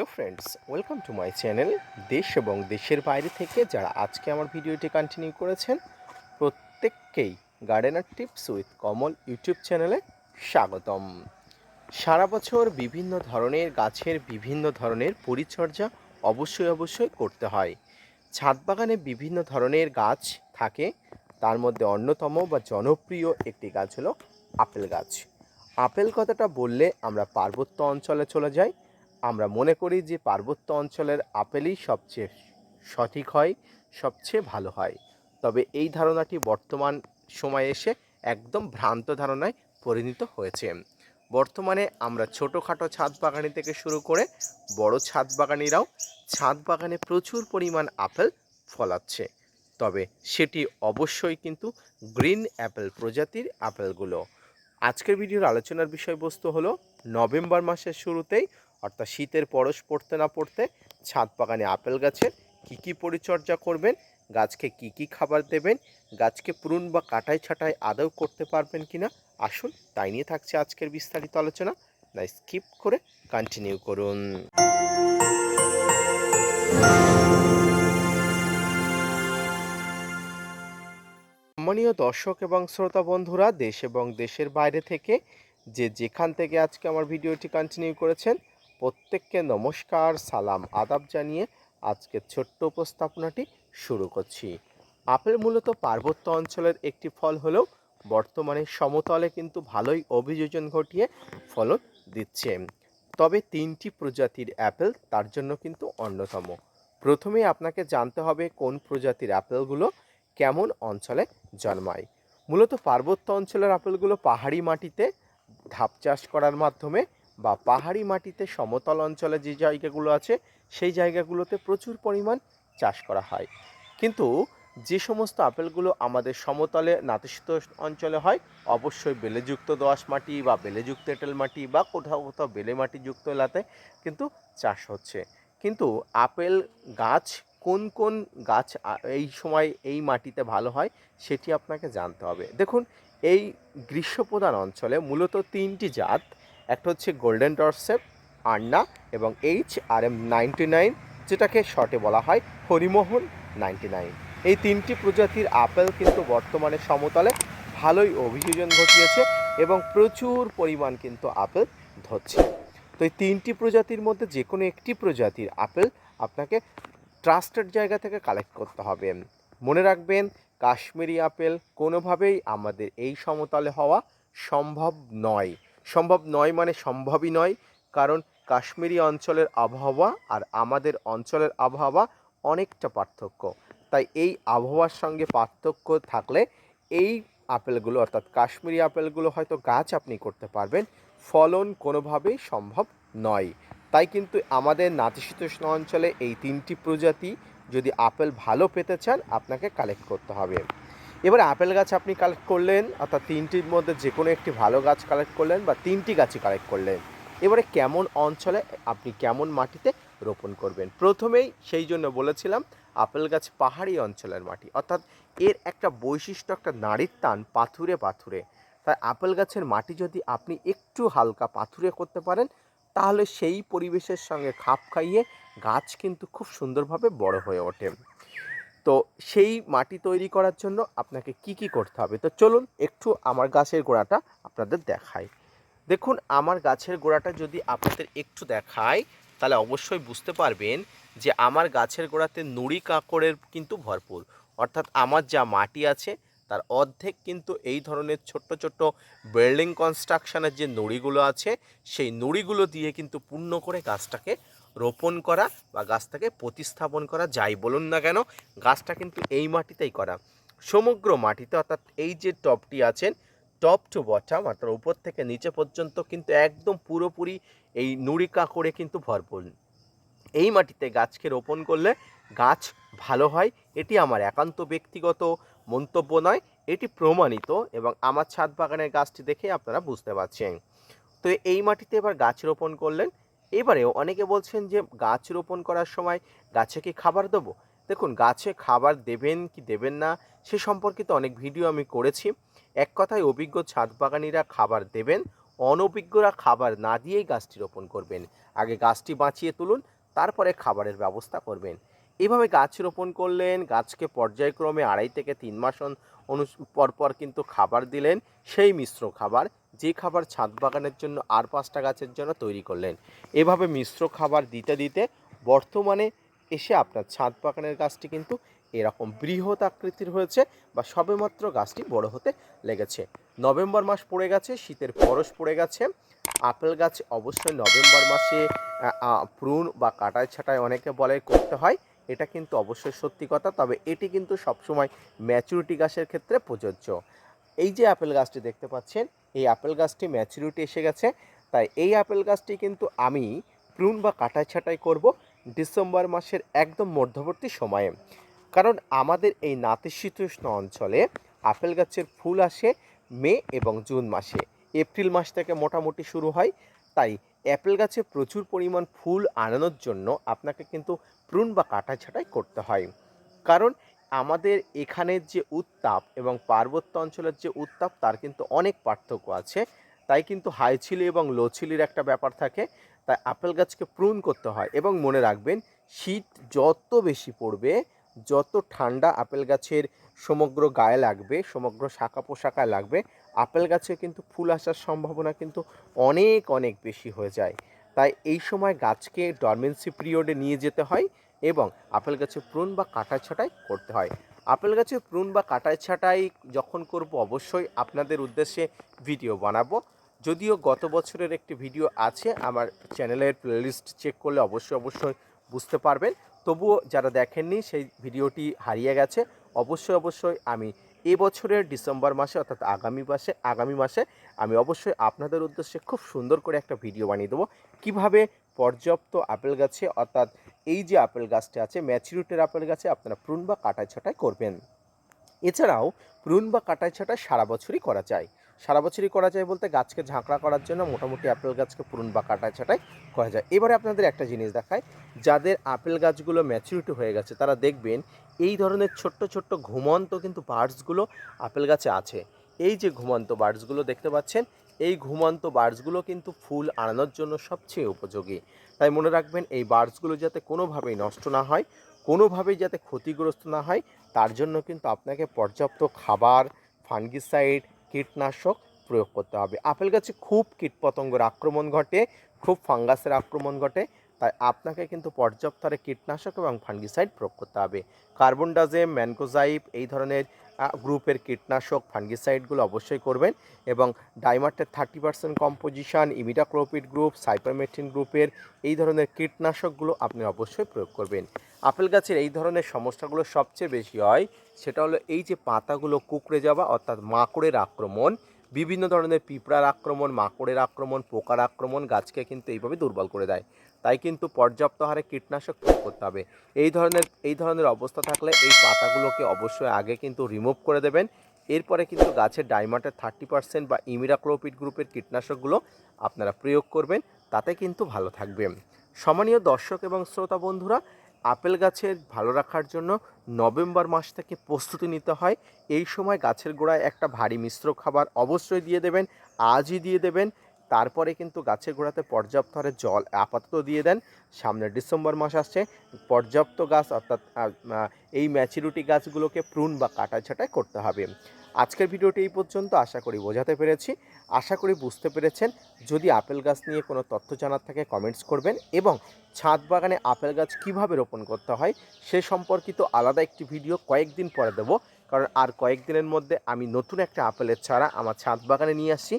Hello friends, welcome to my channel দেশ এবং দেশের বাইরে থেকে যারা আজকে আমার ভিডিওটি কন্টিনিউ করেছেন, প্রত্যেককেই gardener tips with Kamal YouTube চ্যানেলে স্বাগতম। সারা বছর বিভিন্ন ধরনের গাছের বিভিন্ন ধরনের পরিচর্যা অবশ্যই অবশ্যই করতে হয়। ছাদ বাগানে বিভিন্ন ধরনের গাছ থাকে, তার মধ্যে অন্যতম বা জনপ্রিয় একটি গাছ হলো আপেল গাছ। আপেল কথাটা বললে আমরা পার্বত্য অঞ্চলে চলে যাই আমরা মনে করি যে পার্বত্য অঞ্চলের আপেলই সবচেয়ে সঠিক হয়, সবচেয়ে ভালো হয়। তবে এই ধারণাটি বর্তমান সময়ে এসে একদম ভ্রান্ত ধারণায় পরিণত হয়েছে। বর্তমানে আমরা ছোটোখাটো ছাদ বাগানি থেকে শুরু করে বড় ছাদ বাগানিরাও ছাদ বাগানে প্রচুর পরিমাণ আপেল ফলাচ্ছে। তবে সেটি অবশ্যই কিন্তু গ্রিন অ্যাপেল প্রজাতির আপেলগুলো। আজকের ভিডিওর আলোচনার বিষয়বস্তু হলো, নভেম্বর মাসের শুরুতেই অর্থাৎ শীতের পরশ পড়তে না পড়তে ছাদ বাগানে আপেল গাছের কী কী পরিচর্যা করবেন, গাছকে কি কি খাবার দেবেন, গাছকে প্রুন বা কাটাই ছাটাই আদৌ করতে পারবেন কিনা, আসুন তাই নিয়ে থাকছে আজকের বিস্তারিত আলোচনা। না স্কিপ করে কন্টিনিউ করুন। সম্মানীয় দর্শক এবং শ্রোতা বন্ধুরা, দেশ এবং দেশের বাইরে থেকে যে যেখান থেকে আজকে আমার ভিডিওটি কন্টিনিউ করেছেন প্রত্যেককে নমস্কার, সালাম, আদাব জানিয়ে আজকের ছোট্ট উপস্থাপনাটি শুরু করছি। আপেল মূলত পার্বত্য অঞ্চলের একটি ফল হলেও বর্তমানে সমতলে কিন্তু ভালোই অভিযোজন ঘটিয়ে ফলন দিচ্ছে। তবে তিনটি প্রজাতির অ্যাপেল তার জন্য কিন্তু অন্যতম। প্রথমেই আপনাকে জানতে হবে কোন প্রজাতির অ্যাপেলগুলো কেমন অঞ্চলে জন্মায়। মূলত পার্বত্য অঞ্চলের আপেলগুলো পাহাড়ি মাটিতে ধাপ চাষ করার মাধ্যমে বা পাহাড়ি মাটিতে সমতল অঞ্চলে যে জায়গাগুলো আছে, সেই জায়গাগুলোতে প্রচুর পরিমাণ চাষ করা হয়। কিন্তু যে সমস্ত আপেলগুলো আমাদের সমতলে নাতিশীতোষ্ণ অঞ্চলে হয়, অবশ্যই বেলেযুক্ত দোআঁশ মাটি বা বেলেযুক্ত এঁটেল মাটি বা কোথাও কোথাও বেলে মাটিযুক্ত এলাতে কিন্তু চাষ হচ্ছে। কিন্তু আপেল গাছ, কোন কোন গাছ এই সময় এই মাটিতে ভালো হয়, সেটি আপনাকে জানতে হবে। দেখুন, এই গ্রীষ্মপ্রধান অঞ্চলে মূলত তিনটি জাত একটা হচ্ছে গোল্ডেন ডরসেপ আন্না এবং H R M ninety nine যেটাকে শর্টে বলা হয় হরিমোহন নাইনটি নাইন এই তিনটি প্রজাতির আপেল কিন্তু বর্তমানে সমতলে ভালোই অভিযোজন ঘটিয়েছে এবং প্রচুর পরিমাণ কিন্তু আপেল ধরছে। তো এই তিনটি প্রজাতির মধ্যে যে কোনো একটি প্রজাতির আপেল আপনাকে ট্রাস্টেড জায়গা থেকে কালেক্ট করতে হবে। মনে রাখবেন, কাশ্মীরি আপেল কোনোভাবেই আমাদের এই সমতলে হওয়া সম্ভব নয়। সম্ভব নয় মানে সম্ভবই নয়, কারণ কাশ্মীরি অঞ্চলের আবহাওয়া আর আমাদের অঞ্চলের আবহাওয়া অনেকটা পার্থক্য। তাই এই আবহাওয়ার সঙ্গে পার্থক্য থাকলে এই আপেলগুলো, অর্থাৎ কাশ্মীরি আপেলগুলো হয়তো গাছ আপনি করতে পারবেন, ফলন কোনোভাবেই সম্ভব নয়। তাই কিন্তু আমাদের নাতিশীতোষ্ণ অঞ্চলে এই তিনটি প্রজাতি যদি আপেল ভালো পেতে চান, আপনাকে কালেক্ট করতে হবে। এবার আপেল গাছ আপনি কালেক্ট করলেন, অর্থাৎ তিনটির মধ্যে যে কোনো একটি ভালো গাছ কালেক্ট করলেন বা তিনটি গাছই কালেক্ট করলেন, এবারে কেমন অঞ্চলে আপনি কেমন মাটিতে রোপণ করবেন? প্রথমেই সেই জন্য বলেছিলাম, আপেল গাছ পাহাড়ি অঞ্চলের মাটি, অর্থাৎ এর একটা বৈশিষ্ট্য একটা নাড়ির টান পাথুরে পাথুরে। তাই আপেল গাছের মাটি যদি আপনি একটু হালকা পাথুরে করতে পারেন, তাহলে সেই পরিবেশের সঙ্গে খাপ খাইয়ে গাছ কিন্তু খুব সুন্দরভাবে বড় হয়ে ওঠে। তো সেই মাটি তৈরি করার জন্য আপনাকে কি কি করতে হবে? তো চলুন একটু আমার গাছের গোড়াটা আপনাদের দেখাই। দেখুন, আমার গাছের গোড়াটা যদি আপনাদের একটু দেখায় তাহলে অবশ্যই বুঝতে পারবেন যে আমার গাছের গোড়াতে নুড়ি কাঁকড়ের কিন্তু ভরপুর। অর্থাৎ আমার যা মাটি আছে, তার অর্ধেক কিন্তু এই ধরনের ছোট্ট ছোট্ট বিল্ডিং কনস্ট্রাকশানের যে নুড়িগুলো আছে, সেই নুড়িগুলো দিয়ে কিন্তু পূর্ণ করে গাছটাকে রোপণ করা বা গাছটাকে প্রতিস্থাপন করা, যাই বলুন না কেন, গাছটা কিন্তু এই মাটিতেই করা। সমগ্র মাটিতে অর্থাৎ এই যে টপটি আছেন, টপ টু বটম, অর্থাৎ উপর থেকে নিচে পর্যন্ত কিন্তু একদম পুরোপুরি এই নুড়ি কাঁকড়ে কিন্তু ভরপুর। এই মাটিতে গাছকে রোপণ করলে গাছ ভালো হয়, এটি আমার একান্ত ব্যক্তিগত মন্তব্য নয়, এটি প্রমাণিত এবং আমার ছাদ বাগানের গাছটি দেখে আপনারা বুঝতে পারছেন। তো এই মাটিতে এবার গাছ রোপণ করলেন এবারেও অনেকে বলছেন যে গাছ রোপণ করার সময় গাছে কি খাবার দেবো? দেখুন, গাছে খাবার দেবেন কি দেবেন না সে সম্পর্কিত অনেক ভিডিও আমি করেছি। এক কথায় অভিজ্ঞ ছাদ বাগানিরা খাবার দেবেন, অনভিজ্ঞরা খাবার না দিয়েই গাছটি রোপণ করবেন। আগে গাছটি বাঁচিয়ে তুলুন, তারপরে খাবারের ব্যবস্থা করবেন। এভাবে গাছ রোপণ করলেন, গাছকে পর্যায়ক্রমে আড়াই থেকে তিন মাস অন- অনু পর পর কিন্তু খাবার দিলেন, সেই মিশ্র খাবার যে খাবার ছাদ বাগানের জন্য আর পাঁচটা গাছের জন্য তৈরি করলেন। এভাবে মিশ্র খাবার দিতে দিতে বর্তমানে এসে আপনার ছাদ বাগানের গাছটি কিন্তু এরকম বৃহৎ আকৃতির হয়েছে বা সবেমাত্র গাছটি বড় হতে লেগেছে। নভেম্বর মাস পড়ে গেছে, শীতের পরশ পড়ে গেছে। আপেল গাছ অবশ্যই নভেম্বর মাসে প্রুন বা কাটাই ছাটাই অনেকে বলে করতে হয়। এটা কিন্তু অবশ্যই সত্যি কথা, তবে এটি কিন্তু সবসময় ম্যাচুরিটি গাছের ক্ষেত্রে প্রযোজ্য। এই যে আপেল গাছটি দেখতে পাচ্ছেন এই আপেল গাছটি ম্যাচুরিটি এসে গেছে। তাই এই আপেল গাছটি কিন্তু আমি প্রুন বা কাটাই ছাটাই করব ডিসেম্বর মাসের একদম মধ্যবর্তী সময়ে। কারণ আমাদের এই নাতিশীতোষ্ণ অঞ্চলে আপেল গাছের ফুল আসে মে এবং জুন মাসে। এপ্রিল মাস থেকে মোটামুটি শুরু হয়। তাই অ্যাপেল গাছে প্রচুর পরিমাণ ফুল আনানোর জন্য আপনাকে কিন্তু প্রুন বা কাটা ছাটাই করতে হয়। কারণ আমাদের এখানের যে উত্তাপ এবং পার্বত্য অঞ্চলের যে উত্তাপ, তার কিন্তু অনেক পার্থক্য আছে। তাই কিন্তু হাই চিলি এবং লো চিলির একটা ব্যাপার থাকে। তাই আপেল গাছকে প্রুন করতে হয় এবং মনে রাখবেন, শীত যত বেশি পড়বে, যত ঠান্ডা আপেল গাছের সমগ্র গায়ে লাগবে, সমগ্র শাখা পোশাকায় লাগবে, আপেল গাছে কিন্তু ফুল আসার সম্ভাবনা কিন্তু অনেক অনেক বেশি হয়ে যায়। তাই এই সময় গাছকে ডরমেন্সি পিরিয়ডে নিয়ে যেতে হয়। এবং আপেল গাছে প্রুন বা কাটাই ছাটাই করতে হয়। আপেল গাছে প্রুন বা কাটাই ছাটাই যখন করব অবশ্যই আপনাদের উদ্দেশ্যে ভিডিও বানাবো। যদিও গত বছরের একটি ভিডিও আছে, আমার চ্যানেলের প্লেলিস্ট চেক করলে অবশ্যই অবশ্যই বুঝতে পারবেন। তবুও যারা দেখেননি, সেই ভিডিওটি হারিয়ে গেছে। অবশ্যই অবশ্যই আমি এ বছরের ডিসেম্বর মাসে অর্থাৎ আগামী মাসে আগামী মাসে আমি অবশ্যই আপনাদের উদ্দেশ্যে খুব সুন্দর করে একটা ভিডিও বানিয়ে দেবো। কীভাবে পর্যাপ্ত আপেল গাছে অর্থাৎ এই যে আপেল গাছটা আছে ম্যাচুরিটির আপেল গাছে আপনারা প্রুন বা কাটাই ছাটাই করবেন। এছাড়াও প্রুন বা কাটাই ছাটাই সারা বছরই করা যায়। সারা বছরই করা যায় বলতে গাছকে ঝাঁকড়া করার জন্য মোটামুটি আপেল গাছকে প্রুন বা কাটাই ছাটাই করা যায়। এবারে আপনাদের একটা জিনিস দেখায় যাদের আপেল গাছগুলো ম্যাচুরিটি হয়ে গেছে, তারা দেখবেন এই ধরনের ছোট্ট ছোট্ট ঘুমন্ত কিন্তু বার্ডসগুলো আপেল গাছে আছে। এই যে ঘুমন্ত বার্ডসগুলো দেখতে পাচ্ছেন এই ঘুমন্ত বার্ডসগুলো কিন্তু ফুল আনানোর জন্য সবচেয়ে উপযোগী। তাই মনে রাখবেন, এই বার্ডসগুলো যাতে কোনোভাবেই নষ্ট না হয়, কোনোভাবেই যাতে ক্ষতিগ্রস্ত না হয়, তার জন্য কিন্তু আপনাকে পর্যাপ্ত খাবার, ফাঙ্গিসাইড, কীটনাশক প্রয়োগ করতে হবে। আপেল গাছে খুব কীটপতঙ্গের আক্রমণ ঘটে, খুব ফাঙ্গাসের আক্রমণ ঘটে তাই আপনাকে কিন্তু পর্যাপ্ত হারে কীটনাশক এবং ফাঙ্গিসাইড প্রয়োগ করতে হবে। কার্বন ডাজেম ম্যানকোজাইপ এই ধরনের গ্রুপের কীটনাশক, ফাঙ্গিসাইডগুলো অবশ্যই করবেন এবং ডাইমার্টের thirty percent composition, imidacloprid group, cypermethrin গ্রুপের এই ধরনের কীটনাশকগুলো আপনি অবশ্যই প্রয়োগ করবেন। আপেল গাছের এই ধরনের সমস্যাগুলো সবচেয়ে বেশি হয় সেটা হলো এই যে পাতাগুলো কুকড়ে যাওয়া অর্থাৎ মাকড়ের আক্রমণ, বিভিন্ন ধরনের পিঁপড়ার আক্রমণ, মাকড়ের আক্রমণ, পোকার আক্রমণ গাছকে কিন্তু এইভাবে দুর্বল করে দেয়। তাই কিন্তু পর্যাপ্ত হারে কীটনাশক প্রয়োগ করতে হবে। এই ধরনের এই ধরনের অবস্থা থাকলে এই পাতাগুলোকে অবশ্যই আগে কিন্তু রিমুভ করে দেবেন। এরপরে কিন্তু গাছের ডাইমাটের থার্টি পার্সেন্ট বা ইমিরাক্লোপিড গ্রুপের কীটনাশকগুলো আপনারা প্রয়োগ করবেন, তাতে কিন্তু ভালো থাকবে। সমানীয় দর্শক এবং শ্রোতা বন্ধুরা, আপেল গাছের ভালো রাখার জন্য নভেম্বর মাস থেকে প্রস্তুতি নিতে হয়। এই সময় গাছের গোড়ায় একটা ভারী মিশ্র খাবার অবশ্যই দিয়ে দেবেন, আজই দিয়ে দেবেন তারপরে কিন্তু গাছের গোড়াতে পর্যাপ্ত হারে জল আপাতত দিয়ে দেন। সামনে ডিসেম্বর মাস আসছে, পর্যাপ্ত গাছ অর্থাৎ এই ম্যাচুরিটি গাছগুলোকে প্রুন বা কাটাই ছাটাই করতে হবে। আজকের ভিডিওটি এই পর্যন্ত, আশা করি বোঝাতে পেরেছি। আশা করি বুঝতে পেরেছেন। যদি আপেল গাছ নিয়ে কোনো তথ্য জানার থাকে, কমেন্টস করবেন এবং ছাদ বাগানে আপেল গাছ কীভাবে রোপণ করতে হয়, সে সম্পর্কিত আলাদা একটি ভিডিও কয়েকদিন পরে দেবো। কারণ আর কয়েকদিনের মধ্যে আমি নতুন একটা আপেলের চারা আমার ছাদ বাগানে নিয়ে আসছি।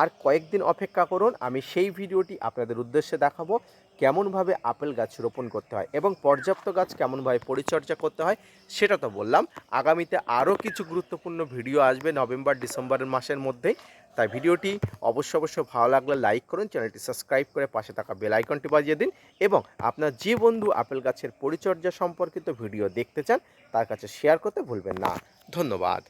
আর কয়েকদিন অপেক্ষা করুন, আমি সেই ভিডিওটি আপনাদের উদ্দেশ্যে দেখাবো কেমনভাবে আপেল গাছ রোপণ করতে হয় এবং পর্যাপ্ত গাছ কেমনভাবে পরিচর্যা করতে হয় সেটা তো বললাম। আগামীতে আরও কিছু গুরুত্বপূর্ণ ভিডিও আসবে নভেম্বর, ডিসেম্বরের মাসের মধ্যেই। তাই ভিডিওটি অবশ্য অবশ্য ভালো লাগলে লাইক করুন, চ্যানেলটি সাবস্ক্রাইব করে পাশে থাকা বেল আইকনটি বাজিয়ে দিন এবং আপনার যে বন্ধু আপেল গাছের পরিচর্যা সম্পর্কিত ভিডিও দেখতে চান, তার কাছে শেয়ার করতে ভুলবেন না। ধন্যবাদ।